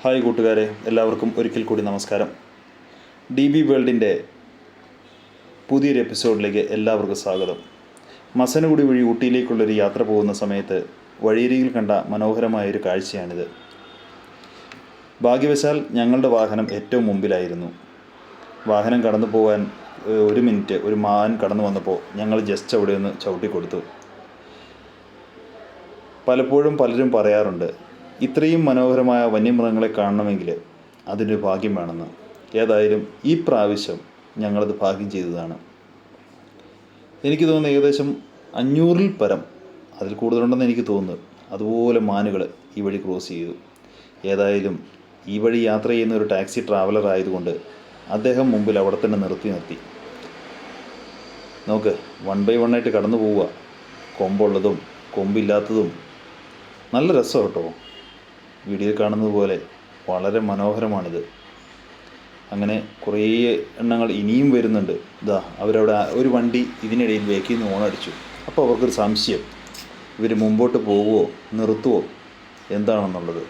Hi കൂട്ടുകാരെ എല്ലാവർക്കും ഒരിക്കൽ കൂടി നമസ്കാരം. ഡി ബി വേൾഡിന്റെ പുതിയൊരു എപ്പിസോഡിലേക്ക് എല്ലാവർക്കും സ്വാഗതം. മസനഗുടി വഴി ഊട്ടിയിലേക്കുള്ളൊരു യാത്ര പോകുന്ന സമയത്ത് വഴിയരികിൽ കണ്ട മനോഹരമായ ഒരു കാഴ്ചയാണിത്. ഭാഗ്യവശാൽ ഞങ്ങളുടെ വാഹനം ഏറ്റവും മുമ്പിലായിരുന്നു. വാഹനം കടന്നു പോകാൻ ഒരു മിനിറ്റ് ഒരു മാൻ കടന്നു വന്നപ്പോൾ ഞങ്ങൾ ജസ്റ്റ് അവിടെ ഒന്ന് ചവിട്ടി കൊടുത്തു പലപ്പോഴും പലരും പറയാറുണ്ട് ഇത്രയും മനോഹരമായ വന്യമൃഗങ്ങളെ കാണണമെങ്കിൽ അതിന്റെ ഭാഗ്യം വേണമെന്ന്. ഏതായാലും ഈ പ്രാവശ്യം ഞങ്ങളത് ഭാഗ്യം ചെയ്തതാണ്. എനിക്ക് തോന്നുന്നു ഏകദേശം അഞ്ഞൂറിൽ പരം അതിൽ കൂടുതലുണ്ടെന്ന് എനിക്ക് തോന്നുന്നു. അതുപോലെ മാനുകൾ ഈ വഴി ക്രോസ് ചെയ്തു. ഏതായാലും ഈ വഴി യാത്ര ചെയ്യുന്ന ഒരു ടാക്സി ട്രാവലർ ആയതുകൊണ്ട് അദ്ദേഹം മുമ്പിൽ അവിടെ തന്നെ നിർത്തി നിർത്തി. നോക്ക് വൺ ബൈ വൺ ആയിട്ട് കടന്നു പോവുക കൊമ്പുള്ളതും കൊമ്പില്ലാത്തതും നല്ല രസം കേട്ടോ. വീഡിയോയിൽ കാണുന്നത് പോലെ വളരെ മനോഹരമാണിത്. അങ്ങനെ കുറേ എണ്ണങ്ങൾ ഇനിയും വരുന്നുണ്ട്. ഇതാ അവരവിടെ ഒരു വണ്ടി ഇതിനിടയിൽ ബേക്കിൽ നിന്ന് ഓണടിച്ചു. അപ്പോൾ അവർക്കൊരു സംശയം ഇവർ മുമ്പോട്ട് പോവുമോ നിർത്തുമോ എന്താണെന്നുള്ളത്.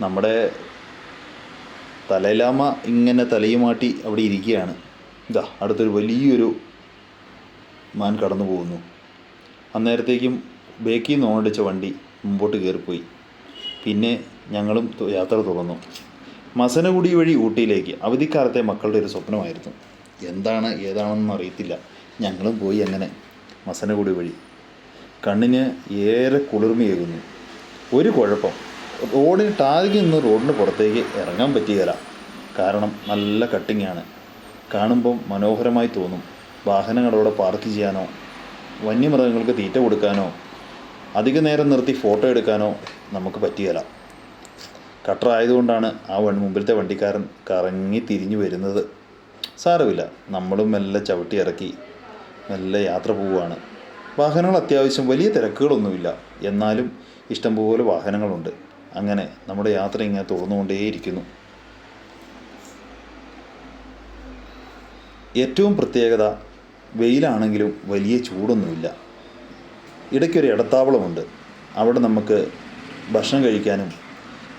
നമ്മുടെ തലയിലാമ ഇങ്ങനെ തലയുമാട്ടി അവിടെ ഇരിക്കുകയാണ്. ഇതാ അടുത്തൊരു വലിയൊരു മാൻ കടന്നു പോകുന്നു അന്നേരത്തേക്കും ബേക്കിൽ നിന്ന് ഓണടിച്ച വണ്ടി മുമ്പോട്ട് കയറിപ്പോയി. പിന്നെ ഞങ്ങളും യാത്ര തുറന്നു മസനഗുടി വഴി ഊട്ടിയിലേക്ക്. അവധിക്കാലത്തെ മക്കളുടെ ഒരു സ്വപ്നമായിരുന്നു. എന്താണ് ഏതാണെന്ന് അറിയത്തില്ല. ഞങ്ങളും പോയി അങ്ങനെ മസനഗുടി വഴി. കണ്ണിന് ഏറെ കുളിർമയേകുന്നു. ഒരു കുഴപ്പം. റോഡിന് താഴേക്ക് നിന്ന് റോഡിന് പുറത്തേക്ക് ഇറങ്ങാൻ പറ്റുകയില്ല കാരണം നല്ല കട്ടിങ്ങാണ്. കാണുമ്പം മനോഹരമായി തോന്നും. വാഹനങ്ങളവിടെ പാർക്ക് ചെയ്യാനോ വന്യമൃഗങ്ങൾക്ക് തീറ്റ കൊടുക്കാനോ അധിക നേരം നിർത്തി ഫോട്ടോ എടുക്കാനോ നമുക്ക് പറ്റുകയില്ല കട്ടർ ആയതുകൊണ്ടാണ് ആ വണ് മുമ്പിലത്തെ വണ്ടിക്കാരൻ കറങ്ങി തിരിഞ്ഞു വരുന്നത്. സാരമില്ല. നമ്മളും മെല്ലെ ചവിട്ടി ഇറക്കി മെല്ലെ യാത്ര പോവുകയാണ്. വാഹനങ്ങൾ അത്യാവശ്യം വലിയ തിരക്കുകളൊന്നുമില്ല. എന്നാലും ഇഷ്ടംപോലെ വാഹനങ്ങളുണ്ട്. അങ്ങനെ നമ്മുടെ യാത്ര ഇങ്ങനെ തുറന്നുകൊണ്ടേയിരിക്കുന്നു ഏറ്റവും പ്രത്യേകത വെയിലാണെങ്കിലും വലിയ ചൂടൊന്നുമില്ല. ഇടയ്ക്കൊരു ഇടത്താവളമുണ്ട്. അവിടെ നമുക്ക് ഭക്ഷണം കഴിക്കാനും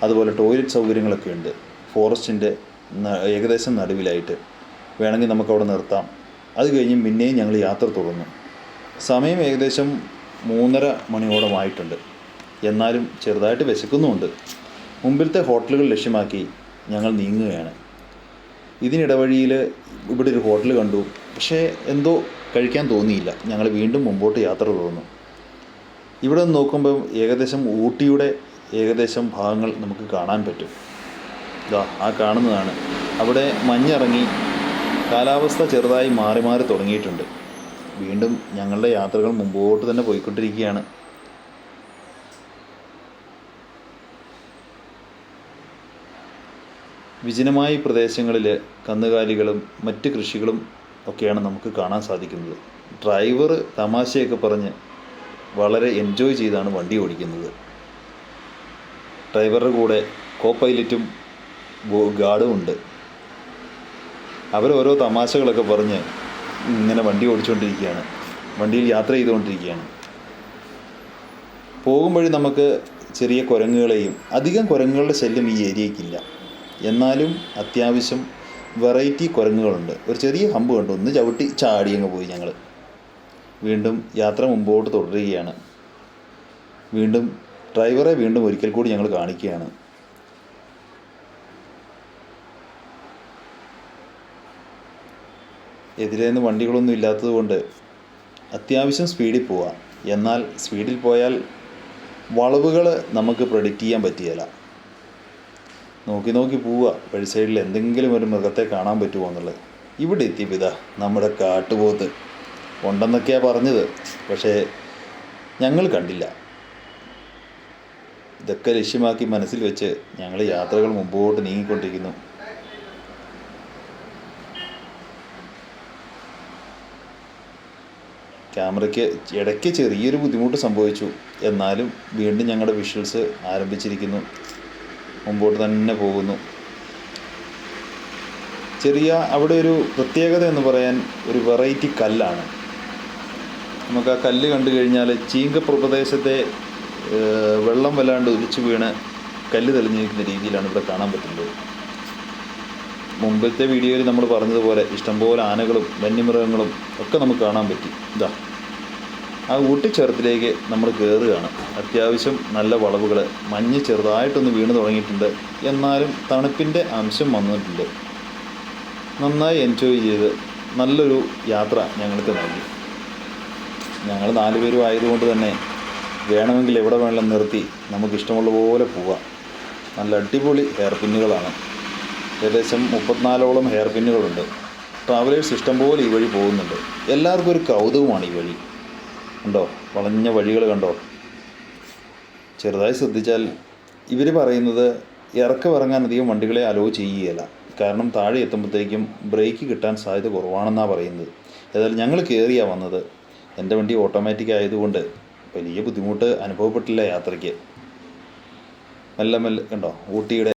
അതുപോലെ ടോയ്ലറ്റ് സൗകര്യങ്ങളൊക്കെ ഉണ്ട്. ഫോറസ്റ്റിന്റെ ഏകദേശം നടുവിലായിട്ട് വേണമെങ്കിൽ നമുക്കവിടെ നിർത്താം. അത് കഴിഞ്ഞ് പിന്നെയും ഞങ്ങൾ യാത്ര തുടർന്നു. സമയം ഏകദേശം മൂന്നര മണിയോളമായിട്ടുണ്ട് എന്നാലും ചെറുതായിട്ട് വിശക്കുന്നുമുണ്ട്. മുമ്പിലത്തെ ഹോട്ടലുകൾ ലക്ഷ്യമാക്കി ഞങ്ങൾ നീങ്ങുകയാണ്. ഇതിനിടവഴിയിൽ ഇവിടെ ഒരു ഹോട്ടൽ കണ്ടു. പക്ഷേ എന്തോ കഴിക്കാൻ തോന്നിയില്ല. ഞങ്ങൾ വീണ്ടും മുമ്പോട്ട് യാത്ര തുടർന്നു. ഇവിടെ നിന്ന് നോക്കുമ്പം ഏകദേശം ഊട്ടിയുടെ ഏകദേശം ഭാഗങ്ങൾ നമുക്ക് കാണാൻ പറ്റും. ഇതാ ആ കാണുന്നതാണ്. അവിടെ മഞ്ഞിറങ്ങി കാലാവസ്ഥ ചെറുതായി മാറി മാറി തുടങ്ങിയിട്ടുണ്ട്. വീണ്ടും ഞങ്ങളുടെ യാത്രകൾ മുമ്പോട്ട് തന്നെ പോയിക്കൊണ്ടിരിക്കുകയാണ്. വിജനമായ പ്രദേശങ്ങളിൽ കന്നുകാലികളും മറ്റ് കൃഷികളും ഒക്കെയാണ് നമുക്ക് കാണാൻ സാധിക്കുന്നത്. ഡ്രൈവർ തമാശയൊക്കെ പറഞ്ഞ് വളരെ എൻജോയ് ചെയ്താണ് വണ്ടി ഓടിക്കുന്നത്. ഡ്രൈവറുടെ കൂടെ കോ പൈലറ്റും ഗാർഡും ഉണ്ട്. അവരോരോ തമാശകളൊക്കെ പറഞ്ഞ് ഇങ്ങനെ വണ്ടി ഓടിച്ചുകൊണ്ടിരിക്കുകയാണ് വണ്ടിയിൽ യാത്ര ചെയ്തുകൊണ്ടിരിക്കുകയാണ്. പോകും നമുക്ക് ചെറിയ കുരങ്ങുകളെയും അധികം കുരങ്ങുകളുടെ ശല്യം ഈ ഏരിയയ്ക്കില്ല. എന്നാലും അത്യാവശ്യം വെറൈറ്റി കുരങ്ങുകളുണ്ട്. ഒരു ചെറിയ ഹമ്പ് കണ്ടു. ഒന്ന് ചവിട്ടി ചാടി അങ്ങ് പോയി ഞങ്ങൾ വീണ്ടും യാത്ര മുമ്പോട്ട് തുടരുകയാണ്. വീണ്ടും ഡ്രൈവറെ വീണ്ടും ഒരിക്കൽ കൂടി ഞങ്ങൾ കാണിക്കുകയാണ്. എതിരെ നിന്ന് വണ്ടികളൊന്നും ഇല്ലാത്തതുകൊണ്ട് അത്യാവശ്യം സ്പീഡിൽ പോവാം. എന്നാൽ സ്പീഡിൽ പോയാൽ വളവുകൾ നമുക്ക് പ്രഡിക്റ്റ് ചെയ്യാൻ പറ്റിയല്ല നോക്കി നോക്കി പോവുക. വഴി സൈഡിൽ എന്തെങ്കിലും ഒരു മൃഗത്തെ കാണാൻ പറ്റുമോ എന്നുള്ളത്. ഇവിടെ എത്തിയപ്പോൾ ഇതാ നമ്മുടെ കാട്ടുപോത്ത്. ഉണ്ടെന്നൊക്കെയാണ് പറഞ്ഞത്. പക്ഷേ ഞങ്ങൾ കണ്ടില്ല. ഇതൊക്കെ ലക്ഷ്യമാക്കി മനസ്സിൽ വെച്ച് ഞങ്ങൾ യാത്രകൾ മുമ്പോട്ട് നീങ്ങിക്കൊണ്ടിരിക്കുന്നു. ക്യാമറയ്ക്ക് ഇടയ്ക്ക് ചെറിയൊരു ബുദ്ധിമുട്ട് സംഭവിച്ചു. എന്നാലും വീണ്ടും ഞങ്ങളുടെ വിഷ്വൽസ് ആരംഭിച്ചിരിക്കുന്നു. മുമ്പോട്ട് തന്നെ പോകുന്നു. ചെറിയ അവിടെ ഒരു പ്രത്യേകത എന്ന് പറയാൻ ഒരു വെറൈറ്റി കല്ലാണ്. നമുക്ക് ആ കല്ല് കണ്ടു കഴിഞ്ഞാൽ ചീങ്ക പ്രദേശത്തെ വെള്ളം വല്ലാണ്ട് ഒലിച്ചു വീണ് കല്ല് തെളിഞ്ഞിരിക്കുന്ന രീതിയിലാണ് ഇവിടെ കാണാൻ പറ്റുന്നത്. മുമ്പത്തെ വീഡിയോയിൽ നമ്മൾ പറഞ്ഞതുപോലെ ഇഷ്ടംപോലെ ആനകളും വന്യമൃഗങ്ങളും ഒക്കെ നമുക്ക് കാണാൻ പറ്റി. ഇതാ. ആ ഊട്ടിച്ചേർത്തിലേക്ക് നമ്മൾ കയറുകയാണ് അത്യാവശ്യം നല്ല വളവുകൾ മഞ്ഞ് ചെറുതായിട്ടൊന്ന് വീണ് തുടങ്ങിയിട്ടുണ്ട്. എന്നാലും തണുപ്പിന്റെ അംശം വന്നിട്ടുണ്ട്. നന്നായി എൻജോയ് ചെയ്ത് നല്ലൊരു യാത്ര ഞങ്ങൾക്ക് നൽകി. ഞങ്ങൾ നാല് പേരും ആയതുകൊണ്ട് തന്നെ വേണമെങ്കിൽ എവിടെ വേണമെങ്കിലും നിർത്തി നമുക്ക് ഇഷ്ടമുള്ള പോലെ പോവാം. നല്ല അടിപൊളി ഹെയർ പിന്നുകളാണ് ഏകദേശം മുപ്പത്തിനാലോളം ഹെയർ പിന്നുകളുണ്ട് ട്രാവലേഴ്സ് ഇഷ്ടം പോലെ ഈ വഴി പോകുന്നുണ്ട്. എല്ലാവർക്കും ഒരു കൗതുകമാണ് ഈ വഴി. ഉണ്ടോ വളഞ്ഞ വഴികൾ കണ്ടോ? ചെറുതായി ശ്രദ്ധിച്ചാൽ ഇവർ പറയുന്നത് ഇറക്കം ഇറങ്ങാൻ അധികം വണ്ടികളെ അലോ ചെയ്യുകയില്ല. കാരണം താഴെ എത്തുമ്പോഴത്തേക്കും ബ്രേക്ക് കിട്ടാൻ സാധ്യത കുറവാണെന്നാണ് പറയുന്നത്. ഏതായാലും ഞങ്ങൾ കയറിയാണ് വന്നത്. എന്റെ വണ്ടി ഓട്ടോമാറ്റിക് ആയതുകൊണ്ട് വലിയ ബുദ്ധിമുട്ട് അനുഭവപ്പെട്ടില്ല യാത്രയ്ക്ക്. മെല്ലെ മെല്ലെ കണ്ടോ ഊട്ടിയുടെ